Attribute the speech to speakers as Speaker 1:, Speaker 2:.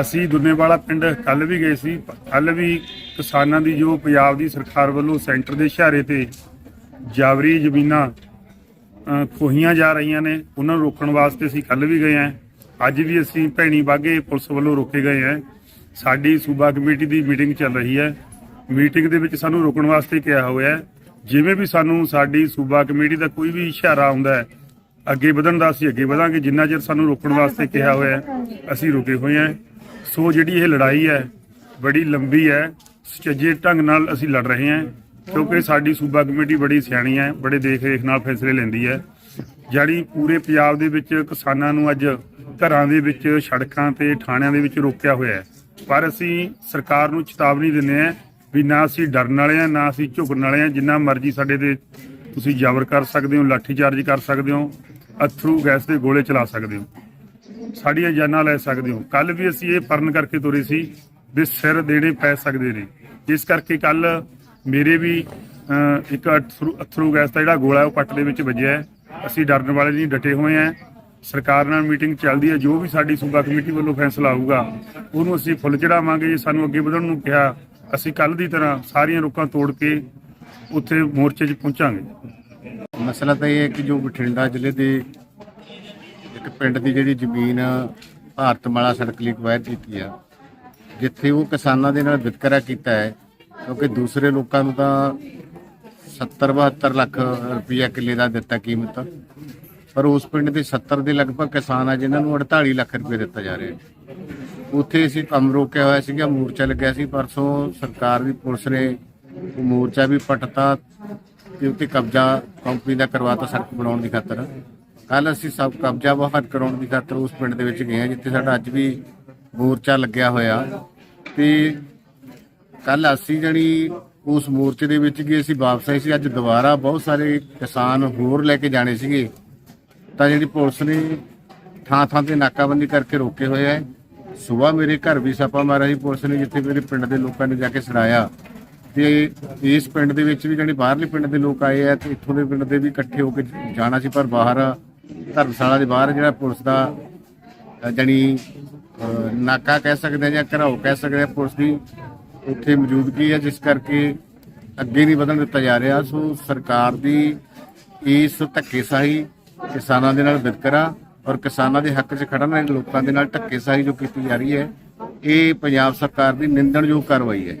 Speaker 1: ਅਸੀਂ ਦੁੰਨੇਵਾਲਾ ਪਿੰਡ ਕੱਲ ਵੀ ਗਏ ਸੀ, ਕੱਲ ਵੀ ਕਿਸਾਨਾਂ ਦੀ ਜੋ ਪੰਜਾਬ ਦੀ ਸਰਕਾਰ ਵੱਲੋਂ ਸੈਂਟਰ ਦੇ ਇਸ਼ਾਰੇ ਤੇ ਜਾਵਰੀ ਜ਼ਮੀਨਾਂ ਖੋਹੀਆਂ ਜਾ ਰਹੀਆਂ ਨੇ, ਉਹਨਾਂ ਨੂੰ ਰੋਕਣ ਵਾਸਤੇ ਅਸੀਂ ਕੱਲ ਵੀ ਗਏ ਆਂ ਅੱਜ ਵੀ ਅਸੀਂ ਭੈਣੀ ਬਾਗੇ ਪੁਲਿਸ ਵੱਲੋਂ ਰੋਕੇ ਗਏ ਆਂ ਸਾਡੀ ਸੂਬਾ ਕਮੇਟੀ ਦੀ ਮੀਟਿੰਗ ਚੱਲ ਰਹੀ ਹੈ। ਮੀਟਿੰਗ ਦੇ ਵਿੱਚ ਸਾਨੂੰ ਰੋਕਣ ਵਾਸਤੇ ਕਿਹਾ ਹੋਇਆ ਜਿਵੇਂ ਵੀ ਸਾਨੂੰ ਸਾਡੀ ਸੂਬਾ ਕਮੇਟੀ ਦਾ ਕੋਈ ਵੀ ਇਸ਼ਾਰਾ ਆਉਂਦਾ ਹੈ, ਅੱਗੇ ਵਧਣ ਦਾ ਅਸੀਂ ਅੱਗੇ ਵਧਾਂਗੇ। ਜਿੰਨਾ ਚਿਰ ਸਾਨੂੰ ਰੋਕਣ ਵਾਸਤੇ ਕਿਹਾ ਹੋਇਆ ਅਸੀਂ ਰੁਕੇ ਹੋਏ ਹਾਂ। ਸੋ ਜਿਹੜੀ ਇਹ ਲੜਾਈ ਹੈ, ਬੜੀ ਲੰਬੀ ਹੈ, ਸੁਚੱਜੇ ਢੰਗ ਨਾਲ ਅਸੀਂ ਲੜ ਰਹੇ ਹਾਂ, ਕਿਉਂਕਿ ਸਾਡੀ ਸੂਬਾ ਕਮੇਟੀ ਬੜੀ ਸਿਆਣੀ ਹੈ, ਬੜੇ ਦੇਖ ਰੇਖ ਨਾਲ ਫੈਸਲੇ ਲੈਂਦੀ ਹੈ। ਜਿਹੜੀ ਪੂਰੇ ਪੰਜਾਬ ਦੇ ਵਿੱਚ ਕਿਸਾਨਾਂ ਨੂੰ ਅੱਜ ਘਰਾਂ ਦੇ ਵਿੱਚ, ਸੜਕਾਂ ਤੇ, ਥਾਣਿਆਂ ਦੇ ਵਿੱਚ ਰੋਕਿਆ ਹੋਇਆ ਹੈ। ਪਰ ਅਸੀਂ ਸਰਕਾਰ ਨੂੰ ਚੇਤਾਵਨੀ ਦਿੰਦੇ ਹਾਂ ਵੀ ਨਾ ਅਸੀਂ ਡਰਨ ਵਾਲੇ ਹਾਂ, ਨਾ ਅਸੀਂ ਝੁਕਣ ਵਾਲੇ ਹਾਂ। ਜਿੰਨਾ ਮਰਜ਼ੀ ਸਾਡੇ ਤੇ ਤੁਸੀਂ ਜ਼ਬਰ ਕਰ ਸਕਦੇ ਹੋ ਲਾਠੀ ਚਾਰਜ ਕਰ ਸਕਦੇ ਹੋ, ਅਥਰੂ ਗੈਸ ਦੇ ਗੋਲੇ ਚਲਾ ਸਕਦੇ ਹੋ। ਸਾਡੀਆਂ ਜਾਨਾਂ ਲੈ ਸਕਦੇ ਹੋ। ਕੱਲ ਵੀ ਅਸੀਂ ਇਹ ਫਰਨ ਕਰਕੇ ਤੁਰੇ ਸੀ ਵੀ ਸਿਰ ਦੇਣੇ ਪੈ ਸਕਦੇ ਨੇ। ਇਸ ਕਰਕੇ ਕੱਲ ਮੇਰੇ ਵੀ ਇੱਕ ਅਥਰੂ ਅਥਰੂ ਗੈਸ ਦਾ ਜਿਹੜਾ ਗੋਲਾ ਹੈ, ਉਹ ਪੱਟ ਦੇ ਵਿੱਚ ਵੱਜਿਆ ਅਸੀਂ ਡਰਨ ਵਾਲੇ ਨਹੀਂ, ਡਟੇ ਹੋਏ ਹਾਂ। ਸਰਕਾਰ ਨਾਲ ਮੀਟਿੰਗ ਚੱਲਦੀ ਹੈ। ਜੋ ਵੀ ਸਾਡੀ ਸੂਬਾ ਕਮੇਟੀ ਵੱਲੋਂ ਫੈਸਲਾ ਆਊਗਾ, ਉਹਨੂੰ ਅਸੀਂ ਫੁੱਲ ਚੜਾਵਾਂਗੇ। ਜੇ ਸਾਨੂੰ ਅੱਗੇ ਵਧਣ ਨੂੰ ਕਿਹਾ, ਅਸੀਂ ਕੱਲ ਦੀ ਤਰ੍ਹਾਂ ਸਾਰੀਆਂ ਰੁੱਕਾਂ ਤੋੜ ਕੇ ਉੱਥੇ ਮੋਰਚੇ 'ਚ ਪਹੁੰਚਾਂਗੇ।
Speaker 2: ਮਸਲਾ ਤਾਂ ਇਹ ਹੈ ਕਿ ਜੋ ਬਠਿੰਡਾ ਜ਼ਿਲ੍ਹੇ ਦੇ ਇੱਕ ਪਿੰਡ ਦੀ ਜਿਹੜੀ ਜ਼ਮੀਨ ਭਾਰਤਮਾਲਾ ਸੜਕ ਲਈ ਅਕਵਾਇਰ ਕੀਤੀ ਆ, ਜਿੱਥੇ ਉਹ ਕਿਸਾਨਾਂ ਦੇ ਨਾਲ ਵਿਤਕਰਾ ਕੀਤਾ ਹੈ, ਕਿਉਂਕਿ ਦੂਸਰੇ ਲੋਕਾਂ ਨੂੰ ਤਾਂ 70 72 ਲੱਖ ਰੁਪਈਆ ਕਿੱਲੇ ਦਾ ਦਿੱਤਾ ਕੀਮਤ, ਪਰ ਉਸ ਪਿੰਡ ਦੇ 70 ਦੇ ਲਗਭਗ ਕਿਸਾਨ ਆ ਜਿਨ੍ਹਾਂ ਨੂੰ 48 ਲੱਖ ਰੁਪਏ ਦਿੱਤਾ ਜਾ ਰਿਹਾ ਉੱਥੇ ਅਸੀਂ ਕੰਮ ਰੋਕਿਆ ਹੋਇਆ ਸੀਗਾ, ਮੋਰਚਾ ਲੱਗਿਆ ਸੀ, ਪਰਸੋਂ ਸਰਕਾਰ ਦੀ ਪੁਲਿਸ ਨੇ ਉਹ ਮੋਰਚਾ ਵੀ ਪਟਤਾ ਤੇ ਉੱਤੇ ਕਬਜ਼ਾ ਕੰਪਨੀ ਦਾ ਕਰਵਾਤਾ ਸੜਕ ਬਣਾਉਣ ਦੀ ਖਾਤਰ। ਕੱਲ ਅਸੀਂ ਸਭ ਕਬਜ਼ਾ ਬਹਾਲ ਕਰਾਉਣ ਦੀ ਖਾਤਰ ਉਸ ਪਿੰਡ ਦੇ ਵਿੱਚ ਗਏ ਹਾਂ, ਜਿੱਥੇ ਸਾਡਾ ਅੱਜ ਵੀ ਮੋਰਚਾ ਲੱਗਿਆ ਹੋਇਆ। ਤੇ ਕੱਲ ਅਸੀਂ ਜਣੀ ਉਸ ਮੋਰਚੇ ਦੇ ਵਿੱਚ ਗਏ, ਅਸੀਂ ਵਾਪਸ ਆਏ ਸੀ। ਅੱਜ ਦੁਬਾਰਾ ਬਹੁਤ ਸਾਰੇ ਕਿਸਾਨ ਹੋਰ ਲੈ ਕੇ ਜਾਣੇ ਸੀਗੇ। ਤਾਂ ਜਿਹੜੀ ਪੁਲਿਸ ਨੇ ਥਾਂ ਥਾਂ ਤੇ ਨਾਕਾਬੰਦੀ ਕਰਕੇ ਰੋਕੇ ਹੋਏ ਹੈ ਸਵੇਰ ਮੇਰੇ ਘਰ ਵੀ ਛਾਪਾ ਮਾਰਿਆ ਸੀ ਪੁਲਿਸ ਨੇ, ਜਿੱਥੇ ਮੇਰੇ ਪਿੰਡ ਦੇ ਲੋਕਾਂ ਨੇ ਜਾ ਕੇ ਛੜਾਇਆ ਤੇ ਇਸ ਪਿੰਡ ਦੇ ਵਿੱਚ ਵੀ ਜਿਹੜੇ ਬਾਹਰਲੇ ਪਿੰਡ ਦੇ ਲੋਕ ਆਏ ਆ ਤੇ ਇੱਥੋਂ ਦੇ ਪਿੰਡ ਦੇ ਵੀ ਇਕੱਠੇ ਹੋ ਕੇ ਜਾਣਾ ਸੀ, ਪਰ ਬਾਹਰ ਧਰਮਸ਼ਾਲਾ ਦੇ ਬਾਹਰ ਜਿਹੜਾ ਪੁਲਿਸ ਦਾ ਅ, ਜਾਣੀ ਨਾਕਾ ਕਹਿ ਸਕਦੇ ਆ ਜਾਂ ਘਰਾਓ ਕਹਿ ਸਕਦੇ ਆ ਪੁਲਿਸ ਦੀ ਉੱਥੇ ਮੌਜੂਦਗੀ ਹੈ ਜਿਸ ਕਰਕੇ ਅੱਗੇ ਨਹੀਂ ਵਧਣ ਦਿੱਤਾ ਜਾ ਰਿਹਾ। ਸੋ ਸਰਕਾਰ ਦੀ ਇਸ ਧੱਕੇਸ਼ਾਹੀ ਕਿਸਾਨਾਂ ਦੇ ਨਾਲ ਵਿਤਕਰਾ ਔਰ ਕਿਸਾਨਾਂ ਦੇ ਹੱਕ 'ਚ ਖੜਨ ਵਾਲੇ ਲੋਕਾਂ ਦੇ ਨਾਲ ਧੱਕੇਸ਼ਾਹੀ ਜੋ ਕੀਤੀ ਜਾ ਰਹੀ ਹੈ ਇਹ ਪੰਜਾਬ ਸਰਕਾਰ ਦੀ ਨਿੰਦਣਯੋਗ ਕਾਰਵਾਈ ਹੈ।